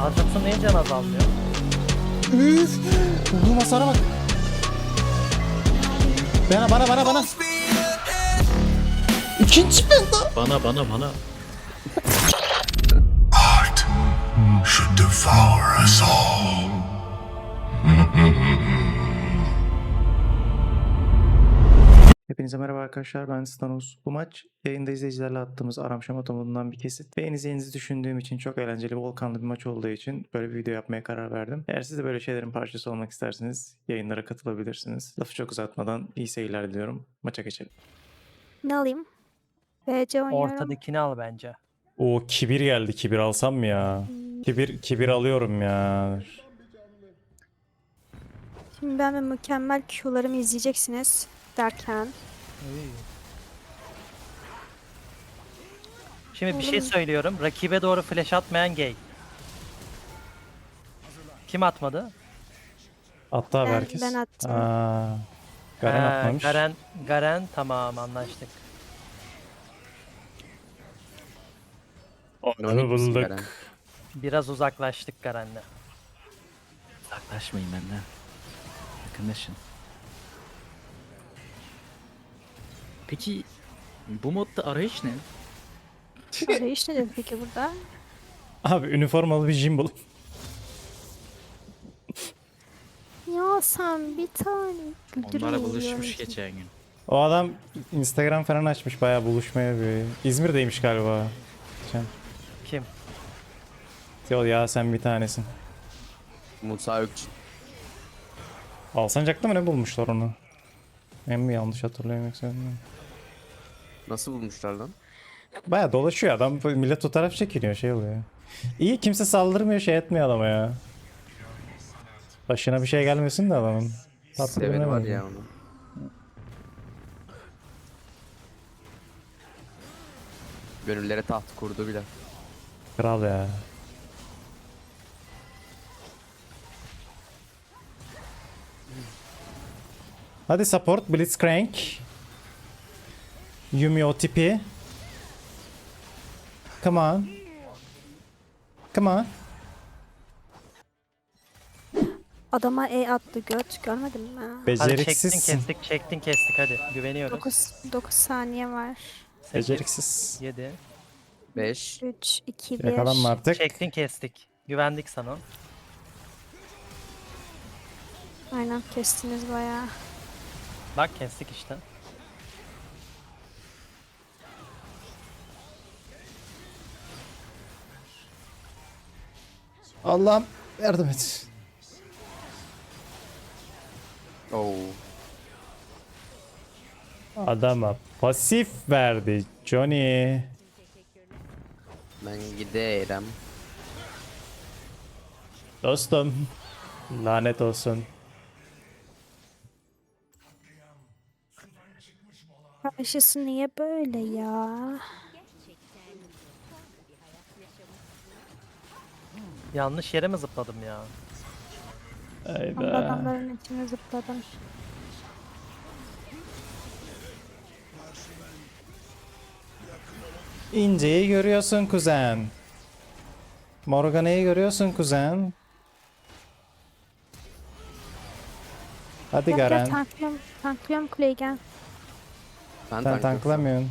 Aatrox'un niye can azalmıyor? Üf. Vurma hasara bak. Bana bana bana bana. İkinci benda. Bana bana bana. should devour us all. Hepinize merhaba arkadaşlar ben Stanos. Bu maç yayında izleyicilerle attığımız Aram Şamata modundan bir kesit. Beğeneceğinizi düşündüğüm için çok eğlenceli, volkanlı bir maç olduğu için böyle bir video yapmaya karar verdim. Eğer siz de böyle şeylerin parçası olmak isterseniz yayınlara katılabilirsiniz. Lafı çok uzatmadan iyi seyirler diliyorum. Maça geçelim. Ne alayım? BC oynuyorum. Ortadakini al bence. O kibir geldi. Kibir alsam mı ya? Kibir kibir alıyorum ya. Şimdi ben ve mükemmel Q'larımı izleyeceksiniz derken. Şimdi bir şey söylüyorum. Rakibe doğru flash atmayan gay. Kim atmadı? Attı abi Ben- herkes. ben attım. Aa, Garen Ee, atmamış. Garen, Garen tamam anlaştık. Onu bulduk. Biraz uzaklaştık Garen'le. Uzaklaşmayın benden. Yakınlaşın. Peki bu modda arayış ne? Arayış nedir peki burada? Abi üniformalı bir jimbal. Ya sen bir tane. Onlara buluşmuş geçen gün. O adam Instagram falan açmış bayağı buluşmaya bir. İzmir'deymiş galiba. Geçen. Kim? Diyor ya sen bir tanesin. Musa Ökçü. Alsancak'ta mı ne bulmuşlar onu? Ben mi yanlış hatırlıyorum yoksa bilmiyorum. Nasıl bulmuşlar lan? Bayağı dolaşıyor adam. Millet o taraf çekiliyor şey oluyor. İyi kimse saldırmıyor şey etmiyor adama ya. Başına bir şey gelmesin de adamın. Tatlı Seveni var ya onu. Gönüllere taht kurdu bile. Kral ya. Hadi support Blitzcrank. Yumi o tipi. Come on. Come on. Adama E attı göt. Görmedin mi? Hadi çektin Beceriksizsin. kestik çektin kestik hadi güveniyoruz. 9, 9 saniye var. 8, Beceriksiz. 7. 5. 3, 2, 1. Yakalanma artık. Çektin kestik. Güvendik sana. Aynen kestiniz bayağı. Bak kestik işte. Allah'ım yardım et. Oo. Adama pasif verdi Johnny. Ben giderim. Dostum. Lanet olsun. Karşısı niye böyle ya? Yanlış yere mi zıpladım ya? Hayda. adamların içine zıpladım. İnceyi görüyorsun kuzen. Morgana'yı görüyorsun kuzen. Hadi gel Garen. tanklıyorum. Tanklıyorum kuleyi gel. Ben Sen tanklamıyorsun.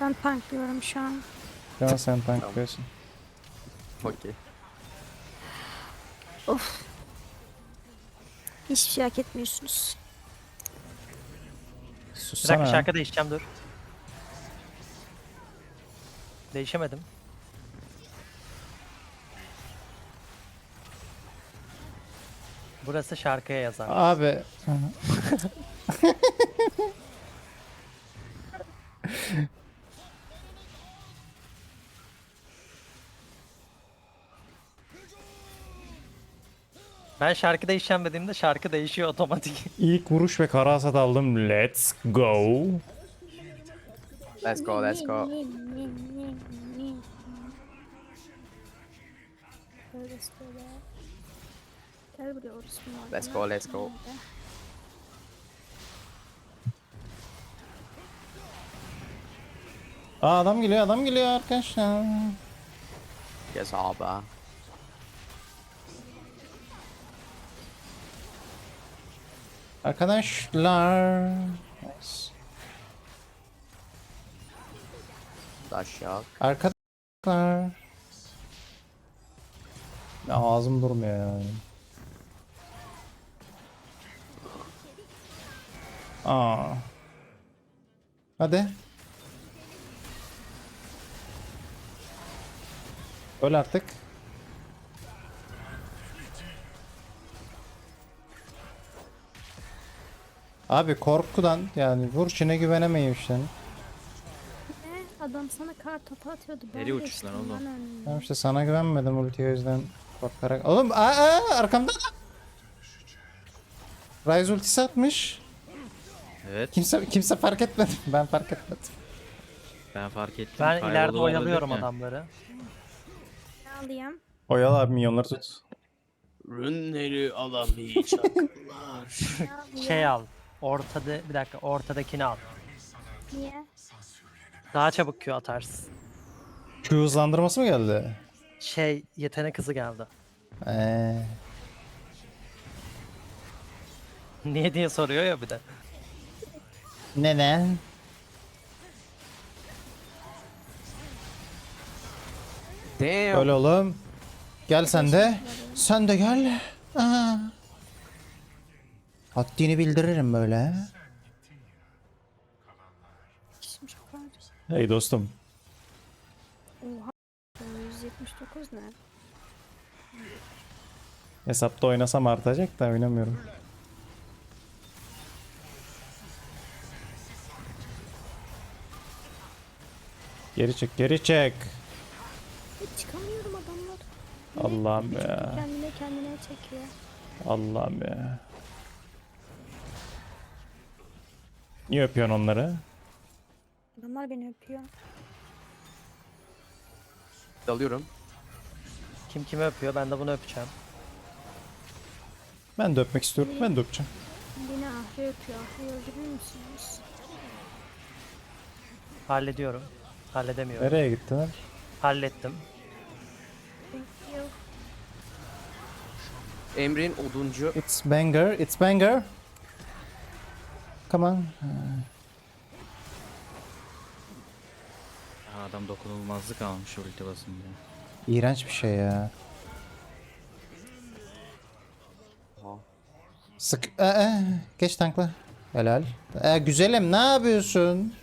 Ben tanklıyorum şu an. An sen tanklıyorsun. Okey. Of. Hiçbir şey hak etmiyorsunuz. Bir Sussana. dakika şarkı değişeceğim dur. Değişemedim. Burası şarkıya yazar. Abi. Ben şarkı değişeceğim dediğimde şarkı değişiyor otomatik. İlk vuruş ve kara hasat aldım. Let's go. Let's go let's go. Gel buraya orospu var. Let's go let's go. Aa adam geliyor adam geliyor arkadaşlar. Yes abi. Arkadaşlar. Nice. Arkadaşlar. Ya ağzım durmuyor yani. Aa. Hadi. Öl artık. Abi korkudan yani vur çine güvenemeyim işte. Ne? Adam sana kar topu atıyordu. Ben Nereye geçtim uçtun oğlum? lan önüne. Tamam işte sana güvenmedim ultiye o yüzden korkarak. Oğlum aa, aa arkamda. Ryze ultisi atmış. Evet Kimse kimse fark etmedi. Ben fark etmedim. ben fark ettim. Ben Kayboldu ileride olabilir oyalıyorum adamları. Ne alayım? Oyal abi milyonları tut. Rünleri alamayacak. Ne alayım? Şey al. Ortada bir dakika ortadakini al. Niye? Daha çabuk Q atarsın. Q hızlandırması mı geldi? Şey yetenek hızı geldi. Eee. Niye diye soruyor ya bir de. Neden? Damn. Öyle oğlum. Gel sen de. Sen de gel. Aa. Haddini bildiririm böyle. Kişim çok var. Hey dostum. Oha. 179 ne? Hesapta oynasam artacak da oynamıyorum. Geri çık, geri çık. Hiç çıkamıyorum adamlar. Allah'ım ya. Kendine kendine çekiyor. Allah'ım ya. Niye öpüyorsun onları? Adamlar beni öpüyor. Dalıyorum. Kim kimi öpüyor ben de bunu öpeceğim. Ben de öpmek istiyorum. Ben de öpeceğim. Beni Ahri öpüyor. Ahri öldürür müsünüz? Hallediyorum. Halledemiyorum. Nereye gittiler? Hallettim. Thank you. Emrin oduncu. It's banger, it's banger. Come on. Ha, adam dokunulmazlık almış ulti basınca. İğrenç bir şey ya. Sık. Ee, ee, geç tankla. Helal. Ee, güzelim ne yapıyorsun?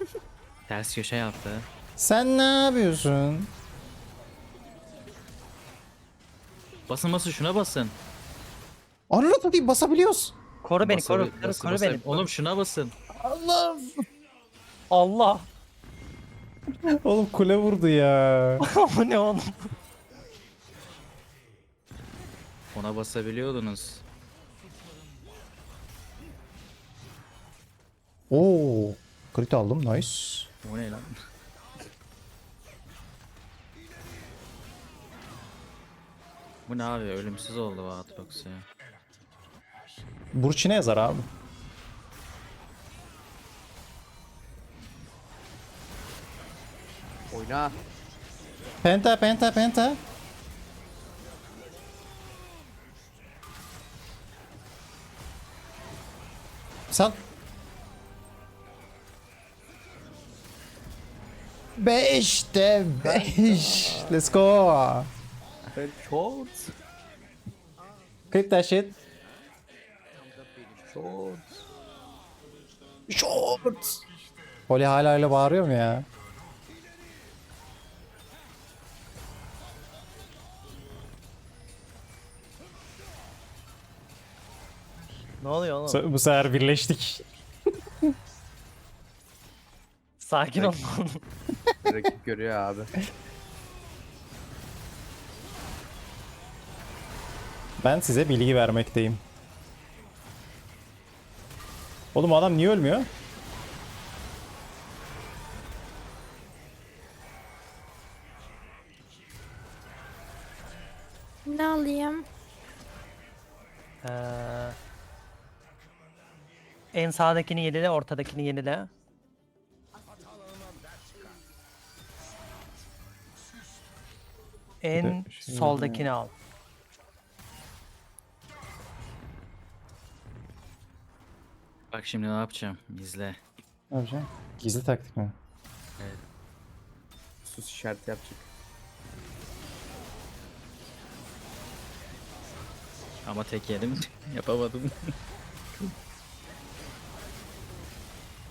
Ters köşe yaptı. Sen ne yapıyorsun? Basın basın şuna basın. Değil basabiliyoruz. Koru beni koru. Koru, koru beni. Oğlum şuna basın. Allah'ım. Allah. Oğlum kule vurdu ya. Bu ne oğlum? Ona basabiliyordunuz. Oo. Crit aldım nice. Bu ne lan? Bu ne abi ölümsüz oldu bu Aatrox ya. Burçin'e yazar abi. Oyna. Penta penta penta. Sal. Beşte beş. Let's go. Short. Click that shit. Short. Short. Oli hala öyle bağırıyor mu ya? Ne oluyor oğlum? Bu sefer birleştik. Sakin ol. Rakip görüyor abi. Ben size bilgi vermekteyim. Oğlum adam niye ölmüyor? Ne alayım? Ee, en sağdakini yenile, ortadakini yenile. En şey soldakini al. Bak şimdi ne yapacağım. İzle. Ne yapacaksın? Gizli taktik mi? Sus işareti yapacak. Ama tek yedim. Yapamadım.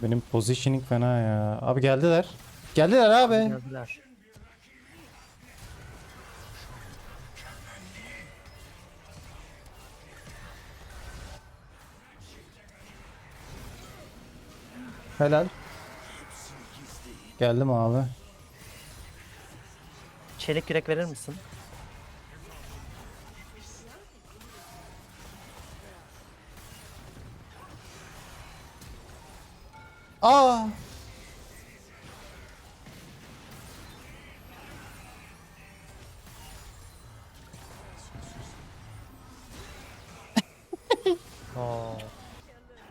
Benim positioning fena ya. Abi geldiler. Geldiler abi. Gördüler. Helal. Geldim abi. Çelik yürek verir misin? Aa!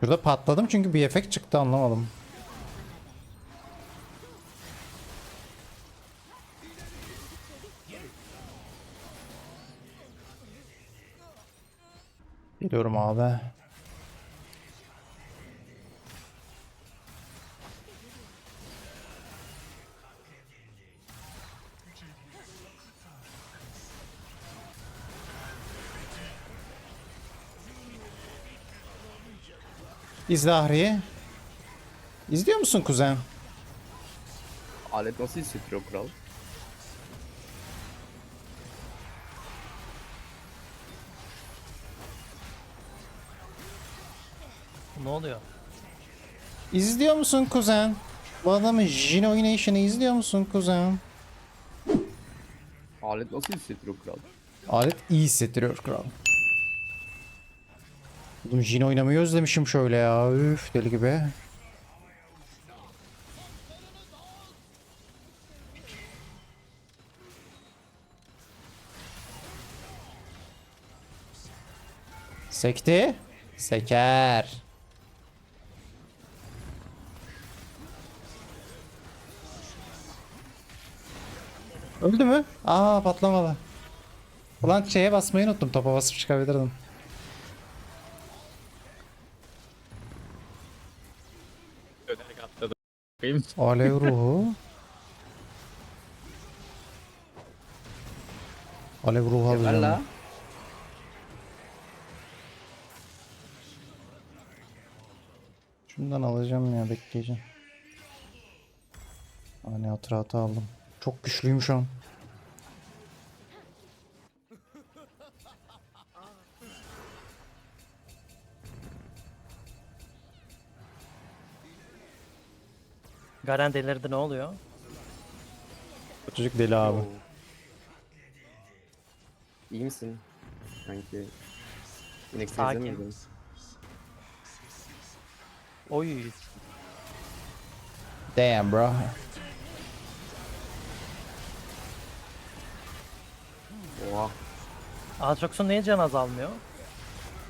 Şurada patladım çünkü bir efekt çıktı anlamadım. Geliyorum abi. İzle Ahri'yi. İzliyor musun kuzen? Alet nasıl hissettiriyor kral? Ne oluyor? İzliyor musun kuzen? Bu adamın Jin oynaşını izliyor musun kuzen? Alet nasıl hissettiriyor kral? Alet iyi hissettiriyor kral. Oğlum Jin oynamayı özlemişim şöyle ya. Üf deli gibi. Sekti. Seker. Öldü mü? Aa patlamadı. Ulan şeye basmayı unuttum. Topa basıp çıkabilirdim. Benim Alev ruhu. Alev ruhu alacağım. la. Şundan alacağım ya bekleyeceğim. Hani hatıratı aldım. Çok güçlüyüm şu an. Garen delirdi ne oluyor? Çocuk deli abi. İyi misin? Sanki. İnek Sakin. miydin? Oy. Damn bro. Oha. Aatrox'un niye can azalmıyor?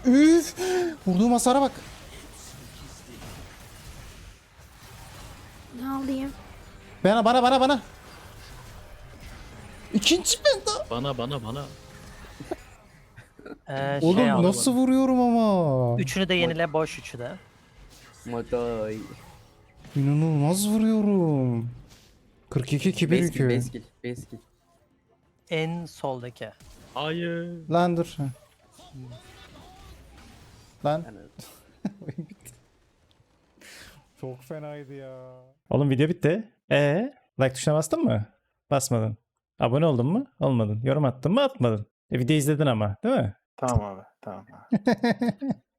Üf! Vurduğum hasara bak. Ne alayım? Bana bana bana bana. İkinci penta. bana bana bana. Ee, şey Oğlum al. nasıl vuruyorum ama. Üçünü de yenile boş üçü de. Matay. İnanılmaz vuruyorum. 42 kibir Beskil, yükü. beskil, beskil. En soldaki. Hayır. Lan dur. Lan. Yani. Çok fenaydı ya. Oğlum video bitti. Ee, like tuşuna bastın mı? Basmadın. Abone oldun mu? Olmadın. Yorum attın mı? Atmadın. E video izledin ama, değil mi? Tamam abi. Tamam abi.